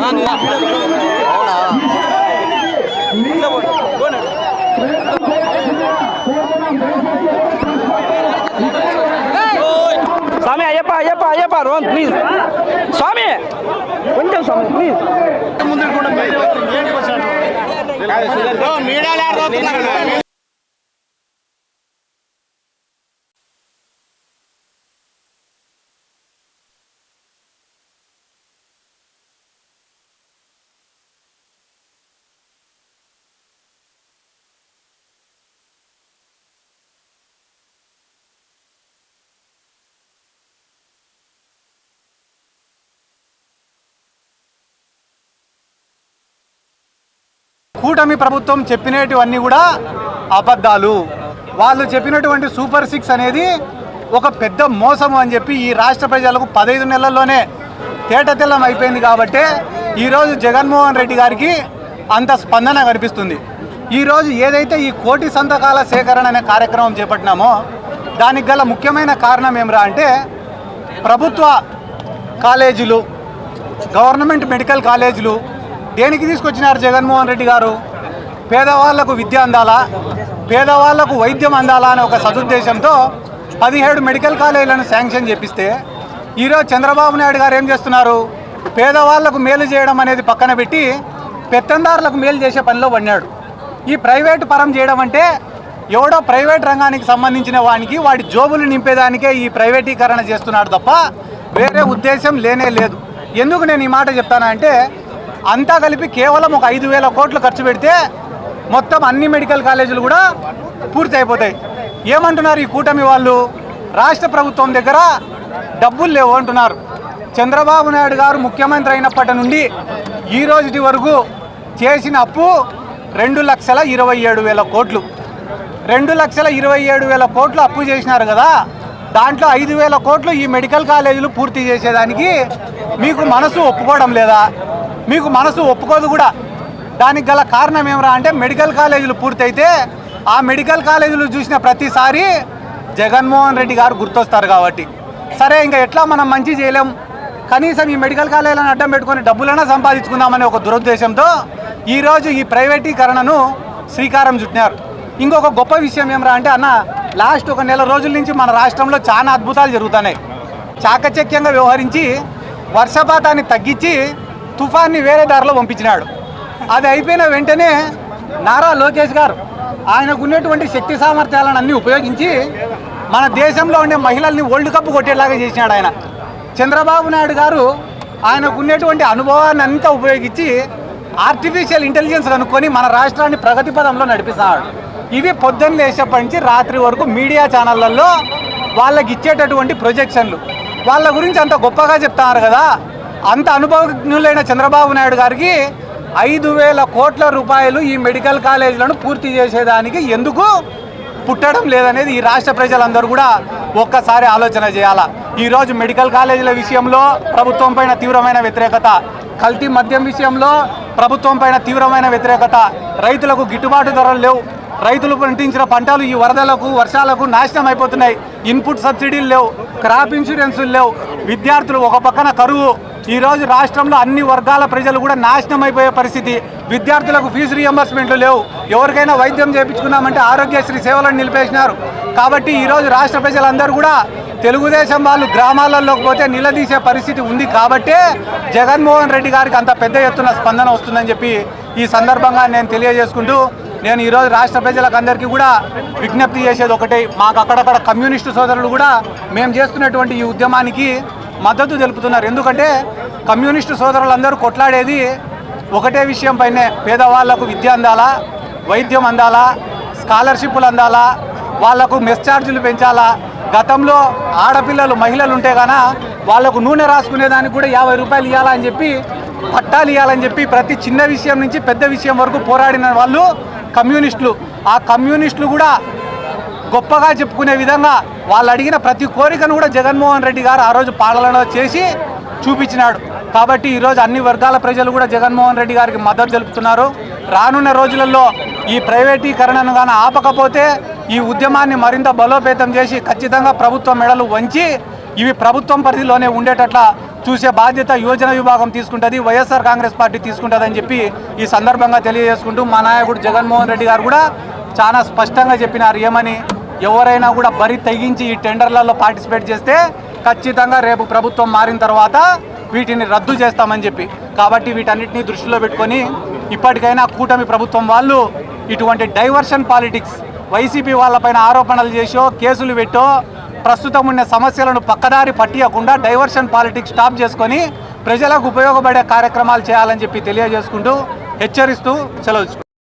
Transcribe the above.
అవునా? స్వామి అయ్యప్ప అయ్యప్ప అయ్యప్ప రోన్ ప్లీజ్ స్వామి! కొంచెం స్వామి ప్లీజ్ కూటమి ప్రభుత్వం చెప్పినటువన్నీ కూడా అబద్ధాలు. వాళ్ళు చెప్పినటువంటి సూపర్ సిక్స్ అనేది ఒక పెద్ద మోసము అని చెప్పి ఈ రాష్ట్ర ప్రజలకు పదహైదు నెలల్లోనే తేటతెల్లం అయిపోయింది కాబట్టి ఈరోజు జగన్మోహన్ రెడ్డి గారికి అంత స్పందన కనిపిస్తుంది. ఈరోజు ఏదైతే ఈ కోటి సంతకాల సేకరణ అనే కార్యక్రమం చేపట్టినామో దానికి గల ముఖ్యమైన కారణం ఏమిరా అంటే ప్రభుత్వ కాలేజీలు గవర్నమెంట్ మెడికల్ కాలేజీలు దేనికి తీసుకొచ్చినారు జగన్మోహన్ రెడ్డి గారు? పేదవాళ్ళకు విద్య అందాలా? పేదవాళ్ళకు వైద్యం అందాలా అనే ఒక సదుద్దేశంతో పదిహేడు మెడికల్ కాలేజీలను శాంక్షన్ చేపిస్తే ఈరోజు చంద్రబాబు నాయుడు గారు ఏం చేస్తున్నారు? పేదవాళ్ళకు మేలు చేయడం అనేది పక్కన పెట్టి పెత్తందారులకు మేలు చేసే పనిలో పడినాడు. ఈ ప్రైవేటు పరం చేయడం అంటే ఎవడో ప్రైవేట్ రంగానికి సంబంధించిన వానికి వాడి జోబులు నింపేదానికే ఈ ప్రైవేటీకరణ చేస్తున్నాడు తప్ప వేరే ఉద్దేశం లేనే లేదు. ఎందుకు నేను ఈ మాట చెప్తానంటే అంతా కలిపి కేవలం ఒక ఐదు వేల కోట్లు ఖర్చు పెడితే మొత్తం అన్ని మెడికల్ కాలేజీలు కూడా పూర్తి అయిపోతాయి. ఏమంటున్నారు ఈ కూటమి వాళ్ళు? రాష్ట్ర ప్రభుత్వం దగ్గర డబ్బులు లేవు అంటున్నారు. చంద్రబాబు నాయుడు గారు ముఖ్యమంత్రి అయినప్పటి నుండి ఈ రోజుటి వరకు చేసిన అప్పు రెండు లక్షల ఇరవై ఏడు వేల కోట్లు. రెండు లక్షల ఇరవై ఏడు వేల కోట్లు అప్పు చేసినారు కదా దాంట్లో ఐదు వేల కోట్లు ఈ మెడికల్ కాలేజీలు పూర్తి చేసేదానికి మీకు మనసు ఒప్పుకోవడం లేదా? మీకు మనసు ఒప్పుకోదు కూడా. దానికి గల కారణం ఏమరా అంటే మెడికల్ కాలేజీలు పూర్తయితే ఆ మెడికల్ కాలేజీలు చూసిన ప్రతిసారి జగన్మోహన్ రెడ్డి గారు గుర్తొస్తారు కాబట్టి. సరే ఇంకా ఎట్లా మనం మంచి చేయలేం? కనీసం ఈ మెడికల్ కాలేజీలను అడ్డం పెట్టుకొని డబ్బులైనా సంపాదించుకుందామనే ఒక దురుద్దేశంతో ఈరోజు ఈ ప్రైవేటీకరణను శ్రీకారం చుట్టినారు. ఇంకొక గొప్ప విషయం ఏమరా అంటే అన్న లాస్ట్ ఒక నెల రోజుల నుంచి మన రాష్ట్రంలో చాలా అద్భుతాలు జరుగుతున్నాయి. చాకచక్యంగా వ్యవహరించి వర్షపాతాన్ని తగ్గించి తుఫాన్ని వేరే దారిలో పంపించినాడు. అది అయిపోయిన వెంటనే నారా లోకేష్ గారు ఆయనకు ఉన్నటువంటి శక్తి సామర్థ్యాలను అన్నీ ఉపయోగించి మన దేశంలో ఉండే మహిళల్ని వరల్డ్ కప్ కొట్టేలాగా చేసినాడు ఆయన. చంద్రబాబు నాయుడు గారు ఆయనకు ఉన్నటువంటి అనుభవాన్ని అంతా ఉపయోగించి ఆర్టిఫిషియల్ ఇంటెలిజెన్స్ కనుక్కొని మన రాష్ట్రాన్ని ప్రగతి పదంలో నడిపిస్తున్నాడు. ఇవి పొద్దున్న లేచేప్పటి నుంచి రాత్రి వరకు మీడియా ఛానళ్ళలో వాళ్ళకి ఇచ్చేటటువంటి ప్రొజెక్షన్లు వాళ్ళ గురించి అంత గొప్పగా చెప్తున్నారు కదా. అంత అనుభవజ్ఞులైన చంద్రబాబు నాయుడు గారికి ఐదు వేల కోట్ల రూపాయలు ఈ మెడికల్ కాలేజీలను పూర్తి చేసేదానికి ఎందుకు పుట్టడం లేదనేది ఈ రాష్ట్ర ప్రజలందరూ కూడా ఒక్కసారి ఆలోచన చేయాలా. ఈరోజు మెడికల్ కాలేజీల విషయంలో ప్రభుత్వం పైన తీవ్రమైన వ్యతిరేకత కల్తీ మద్యం విషయంలో ప్రభుత్వం పైన తీవ్రమైన వ్యతిరేకత రైతులకు గిట్టుబాటు ధరలు లేవు. రైతులు పండించిన పంటలు ఈ వరదలకు వర్షాలకు నాశనం అయిపోతున్నాయి. ఇన్పుట్ సబ్సిడీలు లేవు క్రాప్ ఇన్సూరెన్సులు లేవు. విద్యార్థులు ఒక పక్కన కరువు. ఈరోజు రాష్ట్రంలో అన్ని వర్గాల ప్రజలు కూడా నాశనం అయిపోయే పరిస్థితి. విద్యార్థులకు ఫీజు రియంబర్స్మెంట్లు లేవు. ఎవరికైనా వైద్యం చేయించుకున్నామంటే ఆరోగ్యశ్రీ సేవలను నిలిపేసినారు. కాబట్టి ఈరోజు రాష్ట్ర ప్రజలందరూ కూడా తెలుగుదేశం వాళ్ళు గ్రామాలలోకి పోతే నిలదీసే పరిస్థితి ఉంది. కాబట్టే జగన్మోహన్ రెడ్డి గారికి అంత పెద్ద ఎత్తున స్పందన వస్తుందని చెప్పి ఈ సందర్భంగా నేను తెలియజేసుకుంటూ నేను ఈరోజు రాష్ట్ర ప్రజలకు అందరికీ కూడా విజ్ఞప్తి చేసేది ఒకటే. మాకు అక్కడక్కడ కమ్యూనిస్టు సోదరులు కూడా మేము చేస్తున్నటువంటి ఈ ఉద్యమానికి మద్దతు తెలుపుతున్నారు. ఎందుకంటే కమ్యూనిస్టు సోదరులందరూ కొట్లాడేది ఒకటే విషయం పైనే. పేదవాళ్ళకు విద్య అందాలా వైద్యం అందాలా స్కాలర్షిప్లు అందాలా వాళ్ళకు మెస్ ఛార్జీలు పెంచాలా. గతంలో ఆడపిల్లలు మహిళలు ఉంటే గాన వాళ్ళకు నూనె రాసుకునేదానికి కూడా యాభై రూపాయలు ఇవ్వాలని చెప్పి పట్టాలు ఇవ్వాలని చెప్పి ప్రతి చిన్న విషయం నుంచి పెద్ద విషయం వరకు పోరాడిన వాళ్ళు కమ్యూనిస్టులు. ఆ కమ్యూనిస్టులు కూడా గొప్పగా చెప్పుకునే విధంగా వాళ్ళు అడిగిన ప్రతి కోరికను కూడా జగన్మోహన్ రెడ్డి గారు ఆ రోజు పాలనలో చేసి చూపించినాడు. కాబట్టి ఈరోజు అన్ని వర్గాల ప్రజలు కూడా జగన్మోహన్ రెడ్డి గారికి మద్దతు తెలుపుతున్నారు. రానున్న రోజులలో ఈ ప్రైవేటీకరణను కానీ ఆపకపోతే ఈ ఉద్యమాన్ని మరింత బలోపేతం చేసి ఖచ్చితంగా ప్రభుత్వం మెడలు వంచి ఇవి ప్రభుత్వం పరిధిలోనే ఉండేటట్ల చూసే బాధ్యత యోజన విభాగం తీసుకుంటుంది వైఎస్ఆర్ కాంగ్రెస్ పార్టీ తీసుకుంటుందని చెప్పి ఈ సందర్భంగా తెలియజేసుకుంటూ మా నాయకుడు జగన్మోహన్ రెడ్డి గారు కూడా చాలా స్పష్టంగా చెప్పినారు. ఏమని? ఎవరైనా కూడా బరి తెగించి ఈ టెండర్లలో పార్టిసిపేట్ చేస్తే ఖచ్చితంగా రేపు ప్రభుత్వం మారిన తర్వాత వీటిని రద్దు చేస్తామని చెప్పి. కాబట్టి వీటన్నిటిని దృష్టిలో పెట్టుకొని ఇప్పటికైనా కూటమి ప్రభుత్వం వాళ్ళు ఇటువంటి డైవర్షన్ పాలిటిక్స్ వైసీపీ వాళ్ళపైన ఆరోపణలు చేసో కేసులు పెట్టో ప్రస్తుతం ఉన్న సమస్యలను పక్కదారి పట్టియకుండా డైవర్షన్ పాలిటిక్స్ స్టాప్ చేసుకొని ప్రజలకు ఉపయోగపడే కార్యక్రమాలు చేయాలని చెప్పి తెలియజేసుకుంటూ హెచ్చరిస్తూ సెలవు